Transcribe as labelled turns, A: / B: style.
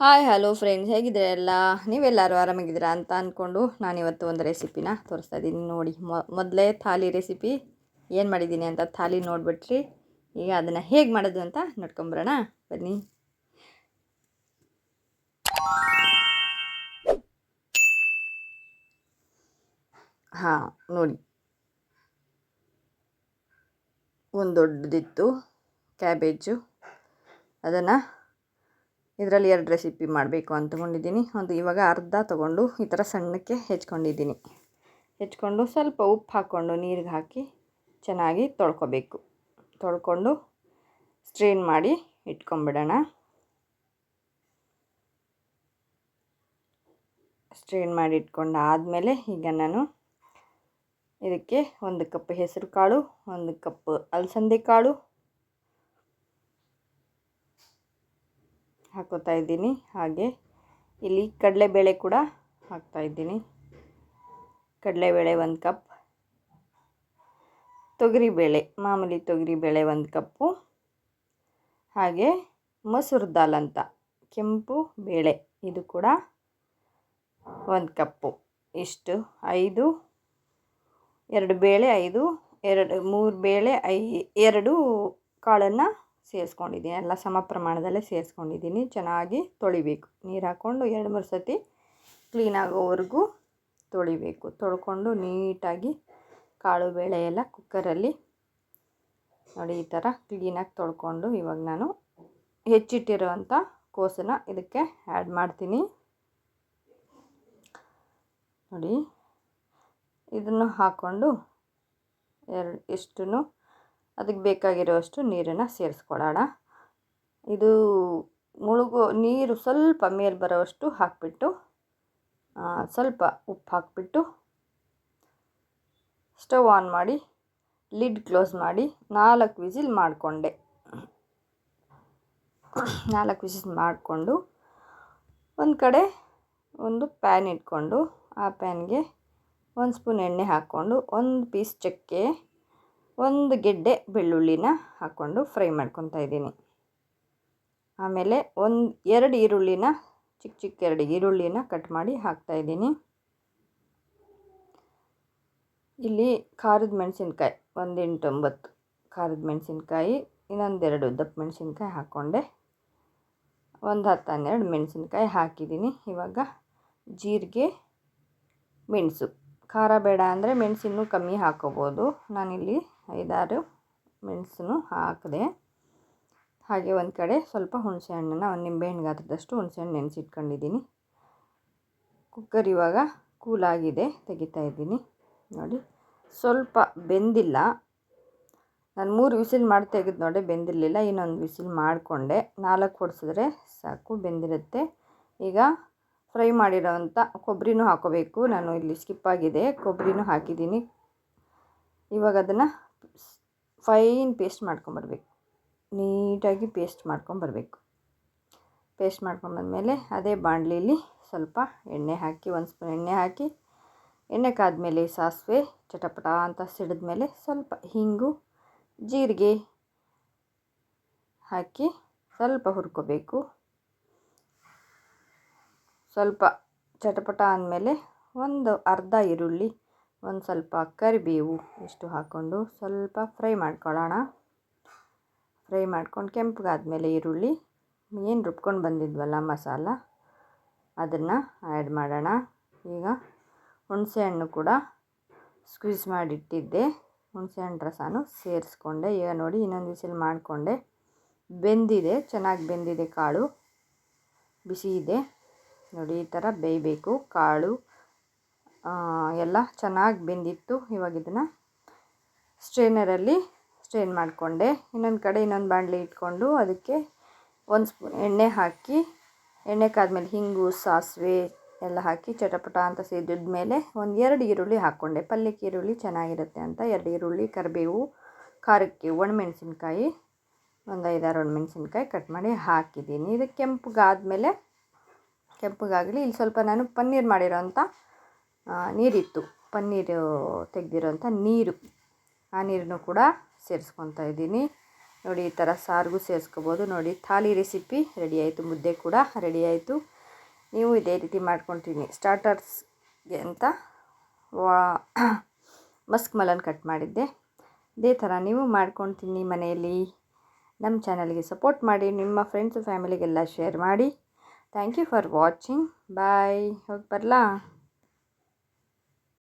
A: Hi hello friends ಹೇಗಿದ್ರೆ ಎಲ್ಲ? ನೀವೆಲ್ಲರೂ ಆರಾಮಾಗಿದ್ದೀರಾ ಅಂತ ಅಂದ್ಕೊಂಡು ನಾನಿವತ್ತು ಒಂದು ರೆಸಿಪಿನ ತೋರಿಸ್ತಾ ಇದ್ದೀನಿ. ನೋಡಿ ಮೊದಲೇ ಥಾಲಿ ರೆಸಿಪಿ. ಏನು ಮಾಡಿದ್ದೀನಿ ಅಂತ ಥಾಲಿ ನೋಡಿಬಿಟ್ರಿ. ಈಗ ಅದನ್ನು ಹೇಗೆ ಮಾಡೋದು ಅಂತ ನೋಡ್ಕೊಂಬರೋಣ. ಬನ್ನಿ. ಹಾಂ, ನೋಡಿ. ಒಂದು ದೊಡ್ಡದಿತ್ತು ಕ್ಯಾಬೇಜು. ಅದನ್ನು ಇದರಲ್ಲಿ ಎರಡು ರೆಸಿಪಿ ಮಾಡಬೇಕು ಅಂದ್ಕೊಂಡಿದ್ದೀನಿ ಒಂದು ಇವಾಗ ಅರ್ಧ ತೊಗೊಂಡು ಈ ಥರ ಸಣ್ಣಕ್ಕೆ ಹೆಚ್ಕೊಂಡಿದ್ದೀನಿ. ಹೆಚ್ಕೊಂಡು ಸ್ವಲ್ಪ ಉಪ್ಪು ಹಾಕ್ಕೊಂಡು ನೀರಿಗೆ ಹಾಕಿ ಚೆನ್ನಾಗಿ ತೊಳ್ಕೊಬೇಕು. ತೊಳ್ಕೊಂಡು ಸ್ಟ್ರೈನ್ ಮಾಡಿ ಇಟ್ಕೊಂಬಿಡೋಣ. ಸ್ಟ್ರೈನ್ ಮಾಡಿ ಇಟ್ಕೊಂಡು ಆದಮೇಲೆ ಈಗ ನಾನು ಇದಕ್ಕೆ ಒಂದು ಕಪ್ ಹೆಸರು ಕಾಳು ಒಂದು ಕಪ್ ಅಲಸಂದೆ ಕಾಳು ಹಾಕೋತಾ ಇದ್ದೀನಿ. ಹಾಗೆ ಇಲ್ಲಿ ಕಡಲೆಬೇಳೆ ಕೂಡ ಹಾಕ್ತಾ ಇದ್ದೀನಿ. ಕಡಲೆಬೇಳೆ ಒಂದು ಕಪ್. ತೊಗರಿಬೇಳೆ, ಮಾಮೂಲಿ ತೊಗರಿಬೇಳೆ ಒಂದು ಕಪ್ಪು. ಹಾಗೆ ಮೊಸರು ದಾಲ್ ಅಂತ, ಕೆಂಪು ಬೇಳೆ ಇದು ಕೂಡ ಒಂದು ಕಪ್ಪು. ಇಷ್ಟು, ಐದು, ಎರಡು ಬೇಳೆ, ಐದು, ಎರಡು, ಮೂರು ಬೇಳೆ, ಐ, ಎರಡು ಕಾಳನ್ನು ಸೇರಿಸ್ಕೊಂಡಿದ್ದೀನಿ. ಎಲ್ಲ ಸಮ ಪ್ರಮಾಣದಲ್ಲೇ ಸೇರಿಸ್ಕೊಂಡಿದ್ದೀನಿ. ಚೆನ್ನಾಗಿ ತೊಳಿಬೇಕು. ನೀರು ಹಾಕ್ಕೊಂಡು ಎರಡು ಮೂರು ಸತಿ ಕ್ಲೀನ್ ಆಗೋವರೆಗೂ ತೊಳಿಬೇಕು. ತೊಳ್ಕೊಂಡು ನೀಟಾಗಿ ಕಾಳು ಬೇಳೆ ಎಲ್ಲ ಕುಕ್ಕರಲ್ಲಿ ನೋಡಿ ಈ ಥರ ಕ್ಲೀನಾಗಿ ತೊಳ್ಕೊಂಡು ಇವಾಗ ನಾನು ಹೆಚ್ಚಿಟ್ಟಿರುವಂಥ ಕೋಸನ್ನ ಇದಕ್ಕೆ ಆ್ಯಡ್ ಮಾಡ್ತೀನಿ. ನೋಡಿ, ಇದನ್ನು ಹಾಕ್ಕೊಂಡು ಎರಡು ಎಷ್ಟು ಅದಕ್ಕೆ ಬೇಕಾಗಿರುವಷ್ಟು ನೀರನ್ನು ಸೇರಿಸ್ಕೊಳ್ಳೋಣ ಇದು ಮುಳುಗೋ ನೀರು ಸ್ವಲ್ಪ ಮೇಲೆ ಬರೋವಷ್ಟು ಹಾಕಿಬಿಟ್ಟು ಸ್ವಲ್ಪ ಉಪ್ಪು ಹಾಕಿಬಿಟ್ಟು ಸ್ಟವ್ ಆನ್ ಮಾಡಿ, ಲಿಡ್ ಕ್ಲೋಸ್ ಮಾಡಿ ನಾಲ್ಕು ವಿಸಿಲ್ ಮಾಡಿಕೊಂಡೆ. ನಾಲ್ಕು ವಿಸಿಲ್ ಮಾಡಿಕೊಂಡು ಒಂದು ಕಡೆ ಒಂದು ಪ್ಯಾನ್ ಇಟ್ಕೊಂಡು, ಆ ಪ್ಯಾನ್ಗೆ ಒಂದು ಸ್ಪೂನ್ ಎಣ್ಣೆ ಹಾಕ್ಕೊಂಡು ಒಂದು ಪೀಸ್ ಚಕ್ಕೆ ಒಂದು ಗೆಡ್ಡೆ ಬೆಳ್ಳುಳ್ಳಿನ ಹಾಕ್ಕೊಂಡು ಫ್ರೈ ಮಾಡ್ಕೊತಾ ಇದ್ದೀನಿ. ಆಮೇಲೆ ಒಂದು, ಎರಡು ಈರುಳ್ಳಿನ, ಚಿಕ್ಕ ಚಿಕ್ಕ ಎರಡು ಈರುಳ್ಳಿನ ಕಟ್ ಮಾಡಿ ಹಾಕ್ತಾಯಿದ್ದೀನಿ ಇಲ್ಲಿ ಖಾರದ ಮೆಣಸಿನ್ಕಾಯಿ ಒಂದೆಂಟೊಂಬತ್ತು ಖಾರದ ಮೆಣಸಿನ್ಕಾಯಿ ಇನ್ನೊಂದೆರಡು ದಪ್ಪ ಮೆಣಸಿನ್ಕಾಯಿ ಹಾಕ್ಕೊಂಡೆ. ಒಂದು ಹತ್ತು ಹನ್ನೆರಡು ಮೆಣಸಿನ್ಕಾಯಿ ಹಾಕಿದ್ದೀನಿ. ಇವಾಗ ಜೀರಿಗೆ, ಮೆಣಸು. ಖಾರ ಬೇಡ ಅಂದರೆ ಮೆಣಸಿನೂ ಕಮ್ಮಿ ಹಾಕೋಬೋದು. ನಾನಿಲ್ಲಿ ಐದಾರು ಮೆಣಸನ್ನು ಹಾಕಿದೆ. ಹಾಗೆ ಒಂದು ಕಡೆ ಸ್ವಲ್ಪ ಹುಣಸೆ ಹಣ್ಣನ್ನು ಒಂದು ನಿಂಬೆಹಣ್ಣು ಗಾತ್ರದಷ್ಟು ಹುಣಸೆಹಣ್ಣು ನೆನೆಸಿಟ್ಕೊಂಡಿದ್ದೀನಿ. ಕುಕ್ಕರ್ ಇವಾಗ ಕೂಲಾಗಿದೆ ತೆಗಿತಾ ಇದ್ದೀನಿ. ನೋಡಿ, ಸ್ವಲ್ಪ ಬೆಂದಿಲ್ಲ. ನಾನು ಮೂರು ವಿಸಿಲ್ ಮಾಡಿ ತೆಗೆದು ನೋಡಿ ಬೆಂದಿರಲಿಲ್ಲ, ಇನ್ನೊಂದು ವಿಸಿಲ್ ಮಾಡಿಕೊಂಡೆ. ನಾಲ್ಕು ಹೊಡೆಸಿದ್ರೆ ಸಾಕು, ಬೆಂದಿರುತ್ತೆ. ಈಗ ಫ್ರೈ ಮಾಡಿರೋವಂಥ ಕೊಬ್ಬರಿನೂ ಹಾಕೋಬೇಕು. ನಾನು ಇಲ್ಲಿ ಸ್ಕಿಪ್ ಆಗಿದೆ ಕೊಬ್ಬರಿನೂ ಹಾಕಿದ್ದೀನಿ. ಇವಾಗ ಅದನ್ನು ಫೈನ್ ಪೇಸ್ಟ್ ಮಾಡ್ಕೊಂಬರ್ಬೇಕು. ನೀಟಾಗಿ ಪೇಸ್ಟ್ ಮಾಡ್ಕೊಂಬರ್ಬೇಕು. ಪೇಸ್ಟ್ ಮಾಡ್ಕೊಂಬಂದಮೇಲೆ ಅದೇ ಬಾಣಲಿಲಿ ಸ್ವಲ್ಪ ಎಣ್ಣೆ ಹಾಕಿ, ಒಂದು ಸ್ಪೂನ್ ಎಣ್ಣೆ ಹಾಕಿ, ಎಣ್ಣೆ ಕಾದ್ಮೇಲೆ ಸಾಸಿವೆ, ಚಟಪಟ ಅಂತ ಸಿಡಿದ್ಮೇಲೆ ಸ್ವಲ್ಪ ಹಿಂಗು, ಜೀರಿಗೆ ಹಾಕಿ ಸ್ವಲ್ಪ ಹುರ್ಕೋಬೇಕು. ಸ್ವಲ್ಪ ಚಟಪಟ ಅಂದಮೇಲೆ ಒಂದು ಅರ್ಧ ಈರುಳ್ಳಿ ಒಂದು ಸ್ವಲ್ಪ ಕರಿಬೇವು ಇಷ್ಟು ಹಾಕ್ಕೊಂಡು ಸ್ವಲ್ಪ ಫ್ರೈ ಮಾಡ್ಕೊಳ್ಳೋಣ. ಫ್ರೈ ಮಾಡ್ಕೊಂಡು ಕೆಂಪಗಾದ್ಮೇಲೆ ಈರುಳ್ಳಿ ಏನು ರುಬ್ಕೊಂಡು ಬಂದಿದ್ವಲ್ಲ ಮಸಾಲ, ಅದನ್ನು ಆ್ಯಡ್ ಮಾಡೋಣ. ಈಗ ಹುಣಸೆಹಣ್ಣು ಕೂಡ ಸ್ಕ್ವೀಸ್ ಮಾಡಿಟ್ಟಿದ್ದೆ. ಹುಣಸೆಹಣ್ಣು ರಸನೂ ಸೇರಿಸ್ಕೊಂಡೆ. ಈಗ ನೋಡಿ ಇನ್ನೊಂದು ವಿಸಿಲ್ ಮಾಡಿಕೊಂಡೆ. ಬೆಂದಿದೆ, ಚೆನ್ನಾಗಿ ಬೆಂದಿದೆ ಕಾಳು. ಬಿಸಿ ಇದೆ. ನೋಡಿ ಈ ಥರ ಬೇಯಬೇಕು. ಕಾಳು ಎಲ್ಲ ಚೆನ್ನಾಗಿ ಬೆಂದಿತ್ತು. ಇವಾಗ ಇದನ್ನು ಸ್ಟ್ರೈನರಲ್ಲಿ ಸ್ಟ್ರೈನ್ ಮಾಡಿಕೊಂಡೆ. ಇನ್ನೊಂದು ಕಡೆ ಇನ್ನೊಂದು ಬಾಣಲಿ ಇಟ್ಕೊಂಡು ಅದಕ್ಕೆ ಒಂದು ಸ್ಪೂನ್ ಎಣ್ಣೆ ಹಾಕಿ, ಎಣ್ಣೆ ಕಾದ್ಮೇಲೆ ಹಿಂಗು, ಸಾಸಿವೆ ಎಲ್ಲ ಹಾಕಿ ಚಟಪಟ ಅಂತ ಸೇದಿದ ಮೇಲೆ ಒಂದು ಎರಡು ಈರುಳ್ಳಿ ಹಾಕ್ಕೊಂಡೆ ಪಲ್ಯಕ್ಕೆ ಈರುಳ್ಳಿ ಚೆನ್ನಾಗಿರುತ್ತೆ ಅಂತ ಎರಡು ಈರುಳ್ಳಿ, ಕರಿಬೇವು, ಖಾರಕ್ಕೆ ಒಣಮೆಣಸಿನ್ಕಾಯಿ, ಒಂದು ಐದಾರು ಒಣಮೆಣಸಿನ್ಕಾಯಿ ಕಟ್ ಮಾಡಿ ಹಾಕಿದ್ದೀನಿ. ಇದು ಕೆಂಪಗಾದ್ಮೇಲೆ, ಕೆಂಪಗಾಗಲಿ ಇಲ್ಲಿ ಸ್ವಲ್ಪ ನಾನು ಪನ್ನೀರ್ ಮಾಡಿರೋ ಅಂಥ ನೀರಿತ್ತು. ಪನ್ನೀರು ತೆಗೆದಿರೋಂಥ ನೀರು. ಆ ನೀರನ್ನು ಕೂಡ ಸೇರಿಸ್ಕೊತಾ ಇದ್ದೀನಿ. ನೋಡಿ, ಈ ಥರ ಸಾರಿಗೂ ಸೇರಿಸ್ಕೋಬೋದು. ನೋಡಿ, ಥಾಲಿ ರೆಸಿಪಿ ರೆಡಿ ಆಯಿತು. ಮುದ್ದೆ ಕೂಡ ರೆಡಿ ಆಯಿತು. ನೀವು ಇದೇ ರೀತಿ ಮಾಡ್ಕೊತೀನಿ ಸ್ಟಾರ್ಟರ್ಸ್ಗೆ ಅಂತ ವಾ, ಮಸ್ಕ್ ಮಲನ್ ಕಟ್ ಮಾಡಿದ್ದೆ. ಇದೇ ಥರ ನೀವು ಮಾಡ್ಕೊಳ್ತೀನಿ ಮನೆಯಲ್ಲಿ. ನಮ್ಮ ಚಾನಲ್ಗೆ ಸಪೋರ್ಟ್ ಮಾಡಿ, ನಿಮ್ಮ ಫ್ರೆಂಡ್ಸ್ ಫ್ಯಾಮಿಲಿಗೆಲ್ಲ ಶೇರ್ ಮಾಡಿ. Thank you for watching. Bye. ಹೋಗಿ ಬರಲಾ?